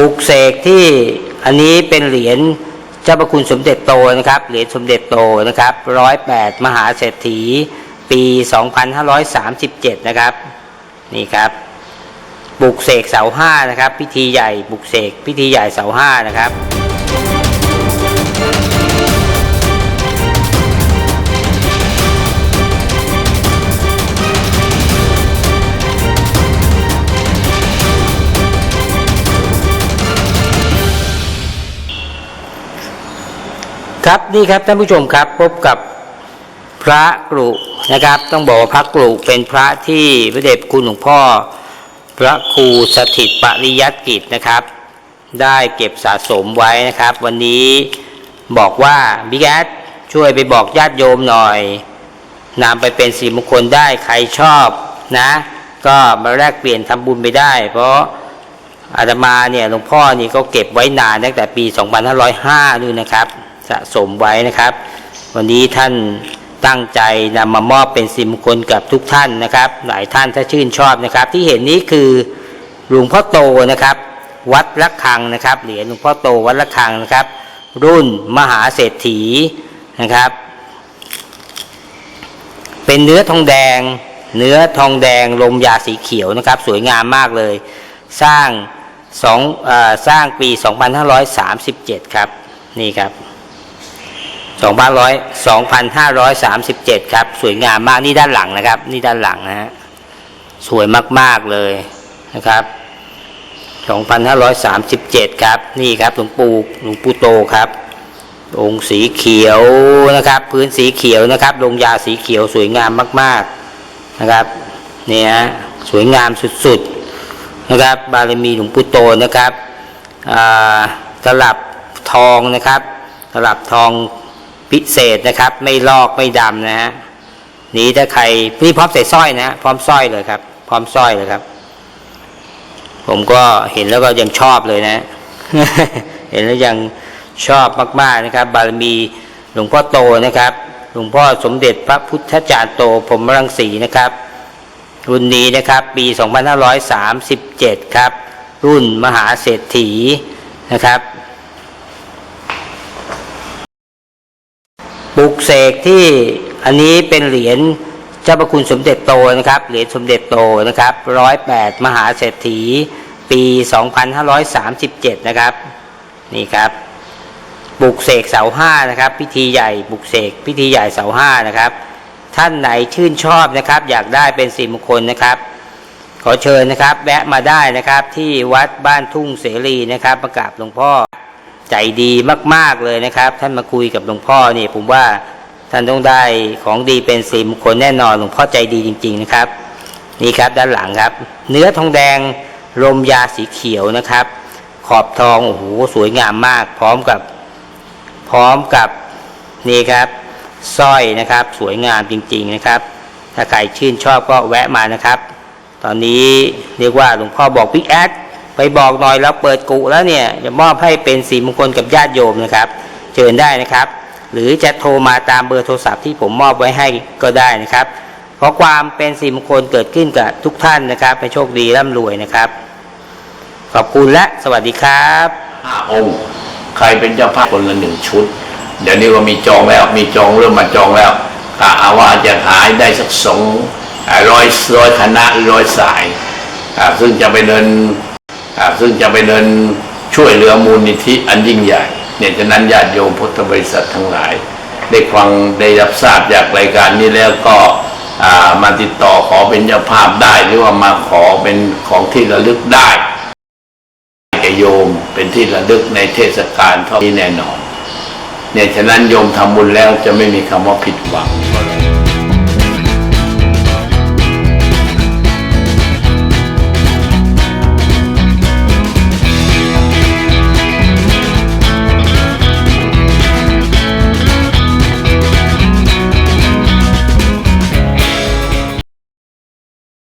ปลุกเสกที่อันนี้เป็นเหรียญเจ้าประคุณสมเด็จโตนะครับ เหรียญสมเด็จโตนะครับร้อยแปดมหาเศรษฐี ปี 2537 นะครับ นี่ครับบุกเสกเสาห้านะครับ พิธีใหญ่บุกเสกพิธีใหญ่เสาห้านะครับ ครับนี่ครับท่านผู้ชมครับพบกับพระกรุนะครับ ต้องบอกว่าพระกรุเป็นพระที่พระเดชคุณหลวงพ่อ พระครูสถิตปริยัติกิจนะครับ ได้เก็บสะสมไว้นะครับ วันนี้บอกว่าบิ๊กแอดช่วยไปบอกญาติโยมหน่อยนำไปเป็นสีมงคลได้ใครชอบนะ ก็มาแลกเปลี่ยนทำบุญไปได้ เพราะอาตมาเนี่ยหลวงพ่อนี่ก็เก็บไว้นานตั้งแต่ปี 2505นู่นนะครับ สะสมไว้นะครับ วันนี้ท่านตั้งใจนำมามอบเป็นสิมงคลกับทุกท่านนะครับ หลายท่านถ้าชื่นชอบนะครับ ที่เห็นนี้คือหลวงพ่อโตนะครับ วัดละคังนะครับเหรียญหลวงพ่อโตวัดละคังนะครับ รุ่นมหาเศรษฐีนะครับ เป็นเนื้อทองแดง เนื้อทองแดงลมยาสีเขียวนะครับ สวยงามมากเลย สร้างสองอสร้างปี 2537 ครับ นี่ครับ 2537 ครับ สวยงามมากนี่ด้านหลังนะครับ นี่ด้านหลังนะฮะสวยมากๆเลยนะครับ 2537 ครับ นี่ครับหลวงปู่หลวงปู่โตครับ องค์สีเขียวนะครับ พื้นสีเขียวนะครับลงยาสีเขียวสวยงามมาก ๆนะครับ เนี่ยสวยงามสุดๆนะครับ บารมีหลวงปู่โตนะครับอ่าตลับทองนะครับตลับทอง พิเศษนะครับ ไม่ลอกไม่ดำนะฮะนี้ถ้าใครนี่พร้อมใส่สร้อยนะพร้อมสร้อยเลยครับ พร้อมสร้อยเลยครับ ผมก็เห็นแล้วก็ยังชอบเลยนะ เห็นแล้วยังชอบมากๆนะครับ บารมีหลวงพ่อโตนะครับ หลวงพ่อสมเด็จพระพุทธจารย์โตพรหมรังสีนะครับ รุ่นนี้นะครับ ปี 2537 ครับ รุ่นมหาเศรษฐีนะครับ ปลุกเสกที่อันนี้เป็นเหรียญเจ้าประคุณสมเด็จโตนะครับ เหรียญสมเด็จโตนะครับร้อยแปดมหาเศรษฐี ปี 2537 นะครับ นี่ครับปลุกเสกเสาห้านะครับ พิธีใหญ่ปลุกเสกพิธีใหญ่เสาห้านะครับ ท่านไหนชื่นชอบนะครับ อยากได้เป็นสิมงคลนะครับ ขอเชิญนะครับ แวะมาได้นะครับที่วัดบ้านทุ่งเสรีนะครับ ประกาบหลวงพ่อ ใจดีมาก ๆเลยนะครับ ท่านมาคุยกับหลวงพ่อนี่ผมว่าท่านต้องได้ของดีเป็นสิมงคลแน่นอนหลวงพ่อใจดีจริง ๆนะครับ นี่ครับด้านหลังครับ เนื้อทองแดงลมยาสีเขียวนะครับ ขอบทองโอ้โหสวยงามมาก พร้อมกับพร้อมกับนี่ครับสร้อยนะครับ สวยงามจริง ๆนะครับ ถ้าใครชื่นชอบก็แวะมานะครับ ตอนนี้เรียกว่าหลวงพ่อบอกพี่แอด ไปบอกหน่อยแล้วเปิดกุแล้วเนี่ยจะมอบให้เป็นสีมงคลกับญาติโยมนะครับ เชิญได้นะครับ หรือจะโทรมาตามเบอร์โทรศัพท์ที่ผมมอบไว้ให้ก็ได้นะครับ เพราะความเป็นสีมงคลเกิดขึ้นกับทุกท่านนะครับให้โชคดีร่ำรวยนะครับ ขอบคุณและสวัสดีครับห้าองค์ใครเป็นเจ้าภาพคนละหนึ่งชุด เดี๋ยวนี้ก็มีจองแล้วมีจองเริ่มมาจองแล้วกะเอาว่าจะหายได้สักสองร้อยร้อยคณะร้อยสายซึ่งจะไปเดิน ซึ่งจะไปเดินช่วยเหลือมูลนิธิอันยิ่งใหญ่ เนี่ยฉะนั้นญาติโยมพุทธบริษัททั้งหลาย ได้ฟังได้รับทราบจากรายการนี้แล้วก็มาติดต่อขอเป็นเจ้าภาพได้ หรือว่ามาขอเป็นของที่ระลึกได้แกโยมเป็นที่ระลึกในเทศกาลเท่านี้แน่นอน เนี่ยฉะนั้นโยมทำบุญแล้วจะไม่มีคำว่าผิดหวัง